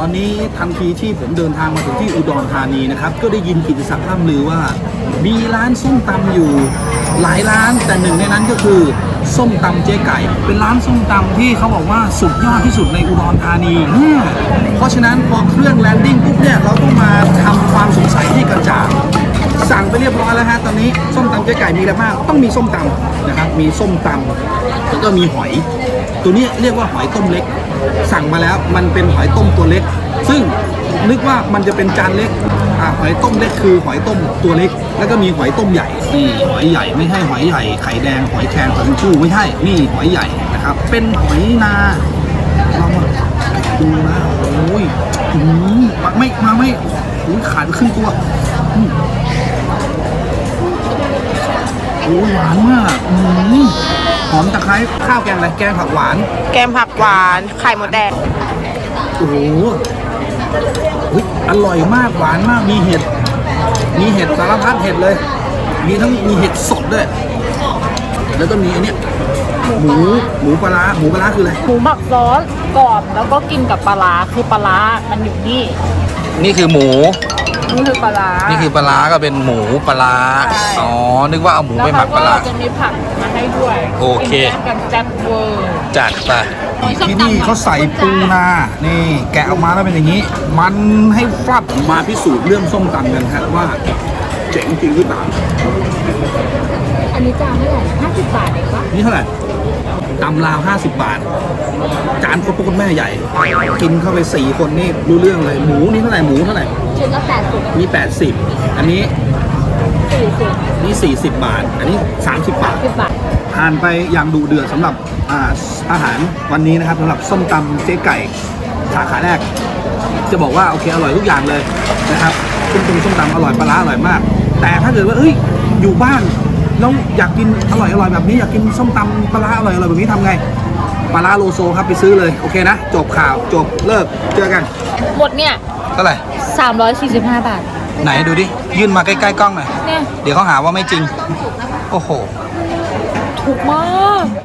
ตอนนี้ทันทีที่ผมเดินทางมาถึงที่อุดรธานีนะครับ ก็ได้ยินกิติศักดิ์ล่ำลือว่า มีร้านส้มตำอยู่หลายร้านแต่หนึ่งในนั้นก็คือส้มตำเจ๊ไก่ เป็นร้านส้มตำที่เขาบอกว่าสุดยอดที่สุดในอุดรธานีเนี่ยเพราะฉะนั้นพอเครื่องแลนดิ้งปุ๊บเนี่ยเราต้องมาทำความสงสัยให้กระจ่างสั่งไปเรียบร้อยแล้วฮะตอนนี้ส้มตำเจ๊ไก่มีอะไรบ้างต้องมีส้มตำนะครับมีส้มตำแล้วก็มีหอย ตัวนี้เรียกว่าหอยต้มเล็ก สั่งมาแล้วมันเป็นหอยต้มตัวเล็ก ซึ่งนึกว่ามันจะเป็นจานเล็กอ่าหอยต้มเล็กคือหอยต้มตัวเล็ก แล้วก็มีหอยต้มใหญ่นี่หอยใหญ่ไม่ใช่หอยใหญ่ไข่แดงหอยแครงหอยชูไม่ใช่นี่หอยใหญ่นะครับ เป็นหอยนาเรามาดูนะโอ้ยอืมมาไม่มาไม่ขาดครึ่งตัว โอ้ยหวานมากอืมหอมตะไคร้ข้าวแกงอะไรแกงผักหวาน แกมผักหวาน ไข่มดแดง โอ้โหเฮ้ยอร่อยมากหวานมากมีเห็ด มีเห็ดสารพัดเห็ดเลย มีทั้งมีเห็ดสดด้วย แล้วก็มีอันเนี้ยหมูหมูปลาร้าหมูปลาร้าคืออะไร หมูหมักซอสกรอบแล้วก็กินกับปลาร้าคือปลาร้ามันอยู่นี่ นี่คือหมู นี่คือปลาร้านี่คือปลาร้าก็เป็นหมูปลาร้าใช่อ๋อ นึกว่าเอาหมูแล้วไปหมัเขากปก็ลาร้าจะมีผักมาให้ด้วยโอเคกินกันแซ่บเวอร์ จัดไป ที่นี่เขาใส่ปูนา นี่แกะออกมาแล้วเป็นอย่างนี้ มันให้ฟลับมาพิสูจน์เรื่องส้มตำกันฮะว่า เจ๋งจริงหรือเปล่าอันนี้จานเท่าไหร่ห้าสิบบาทเองปะนี่เท่าไหร่ตำลาว 50 บาท จานพ่อพ่อแม่ใหญ่ กินเข้าไปสี่คนนี่รู้เรื่องเลย หมูนี่เท่าไหร่ หมูเท่าไหร่ ชุดละแปดสิบมี80 อันนี้สี่สิบนี่ 40 บาท อันนี้ 30 บาท สิบบาท ผ่านไปอย่างดูเดือดสำหรับอ่าอาหารวันนี้นะครับสำหรับส้มตำเจ๊ไก่สาขาแรก จะบอกว่าโอเคอร่อยทุกอย่างเลยนะครับส้มตำส้มตำอร่อยปลาร้าอร่อยมาก แต่ถ้าเกิดว่าเอ้ยอยู่บ้านแล้วอยากกินอร่อยอร่อยแบบนี้อยากกินส้มตำปลาร้าอร่อยอร่อยแบบนี้ทำไงปลาร้าโลโซครับไปซื้อเลยโอเคนะ จบข่าวจบเลิกเจอกันหมดเนี่ยเท่าไหร่ สามร้อยสี่สิบห้าบาท ไหนดูดิ ยื่นมาใกล้ๆกล้องหน่อย เนี่ย เดี๋ยวเขาหาว่าไม่จริง โอ้โห ถูกมาก